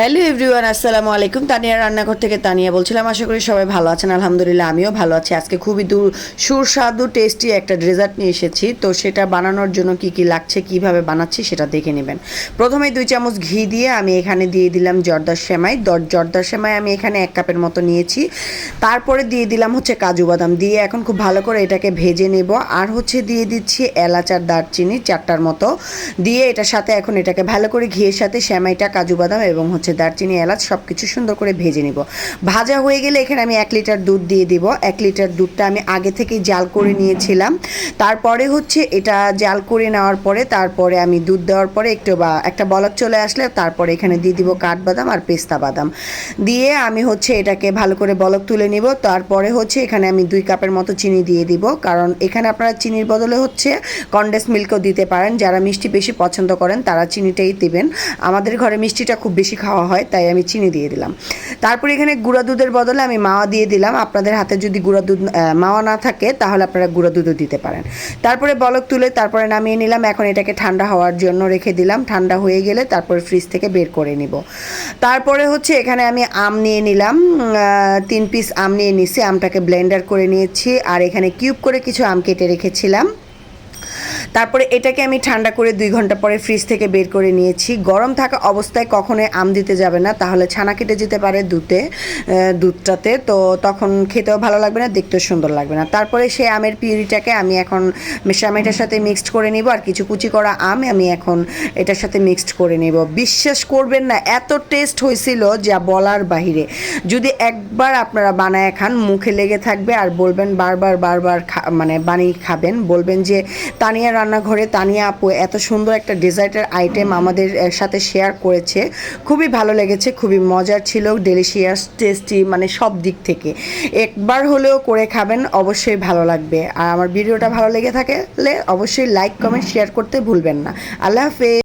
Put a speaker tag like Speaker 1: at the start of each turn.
Speaker 1: Hello everyone আসসালামু আলাইকুম। তানিয়া রান্নাঘর থেকে তানিয়া বলছিলাম, আশা করি সবাই ভালো আছেন। আলহামদুলিল্লাহ, আমিও ভালো আছি। আজকে খুবই দূর সুস্বাদু টেস্টি একটা ডেজার্ট নিয়ে এসেছি। তো সেটা বানানোর জন্য কি কি লাগছে, কীভাবে বানাচ্ছি, সেটা দেখে নেবেন। প্রথমে দুই চামচ ঘি দিয়ে আমি এখানে দিয়ে দিলাম জর্দার সেমাই। দর জর্দার সেমাই আমি এখানে এক কাপের মতো নিয়েছি। তারপরে দিয়ে দিলাম হচ্ছে কাজু বাদাম। দিয়ে এখন খুব ভালো করে এটাকে ভেজে নেব। আর হচ্ছে দিয়ে দিচ্ছি এলাচ আর দারচিনি চারটার মতো। দিয়ে এটার সাথে এখন এটাকে ভালো করে ঘিয়ের সাথে সেমাইটা, কাজু বাদাম এবং হচ্ছে দারচিনি, এলাচ সব কিছু সুন্দর করে ভেজে নিব। ভাজা হয়ে গেলে এখানে আমি এক লিটার দুধ দিয়ে দিব। এক লিটার দুধটা আমি আগে থেকেই জাল করে নিয়েছিলাম। তারপরে হচ্ছে এটা জাল করে নেওয়ার পরে, তারপরে আমি দুধ দেওয়ার পরে একটু বা একটা বলক চলে আসলে তারপরে এখানে দিয়ে দিব কাঠবাদাম আর পেস্তা বাদাম। দিয়ে আমি হচ্ছে এটাকে ভালো করে বলক তুলে নিব। তারপরে হচ্ছে এখানে আমি দুই কাপের মতো চিনি দিয়ে দিব। কারণ এখানে আপনারা চিনির বদলে হচ্ছে কন্ডেন্স মিল্কও দিতে পারেন। যারা মিষ্টি বেশি পছন্দ করেন, তারা চিনিটাই দিবেন। আমাদের ঘরে মিষ্টিটা খুব বেশি খাওয়া হয়, তাই আমি চিনি দিয়ে দিলাম। তারপরে এখানে গুঁড়া দুধের বদলে আমি মাওয়া দিয়ে দিলাম। আপনাদের হাতে যদি গুঁড়া দুধ মাওয়া না থাকে, তাহলে আপনারা গুঁড়া দুধও দিতে পারেন। তারপরে বলক তুলে তারপরে নামিয়ে নিলাম। এখন এটাকে ঠান্ডা হওয়ার জন্য রেখে দিলাম। ঠান্ডা হয়ে গেলে তারপরে ফ্রিজ থেকে বের করে নিব। তারপরে হচ্ছে এখানে আমি আম নিয়ে নিলাম। তিন পিস আম নিয়ে নিছি। আমটাকে ব্লেন্ডার করে নিয়েছি। আর এখানে কিউব করে কিছু আম কেটে রেখেছিলাম। তারপরে এটাকে আমি ঠান্ডা করে দুই ঘণ্টা পরে ফ্রিজ থেকে বের করে নিয়েছি। গরম থাকা অবস্থায় কখনোই আম দিতে যাবে না, তাহলে ছানা কেটে যেতে পারে দুধে দুধটাতে। তো তখন খেতেও ভালো লাগবে না, দেখতেও সুন্দর লাগবে না। তারপরে সেই আমের পিউরিটাকে আমি এখন মেশামেটার সাথে মিক্সড করে নিব, আর কিছু কুচি করা আম আমি এখন এটার সাথে মিক্সড করে নিব। বিশ্বাস করবেন না, এত টেস্ট হয়েছিল যা বলার বাহিরে। যদি একবার আপনারা বানায় খান, মুখে লেগে থাকবে, আর বলবেন বারবার বারবার মানে বানিয়ে খাবেন, বলবেন যে তানিয়া রান্নাঘরে, তানিয়া আপু এত সুন্দর একটা ডেজার্টের আইটেম আমাদের সাথে শেয়ার করেছে। খুবই ভালো লেগেছে, খুবই মজার ছিল ডেলিশিয়াস টেস্টি মানে সব দিক থেকে। একবার হলেও করে খাবেন, অবশ্যই ভালো লাগবে। আর আমার ভিডিওটা ভালো লেগে থাকলে অবশ্যই লাইক কমেন্ট শেয়ার করতে ভুলবেন না। আল্লাহ হাফেজ।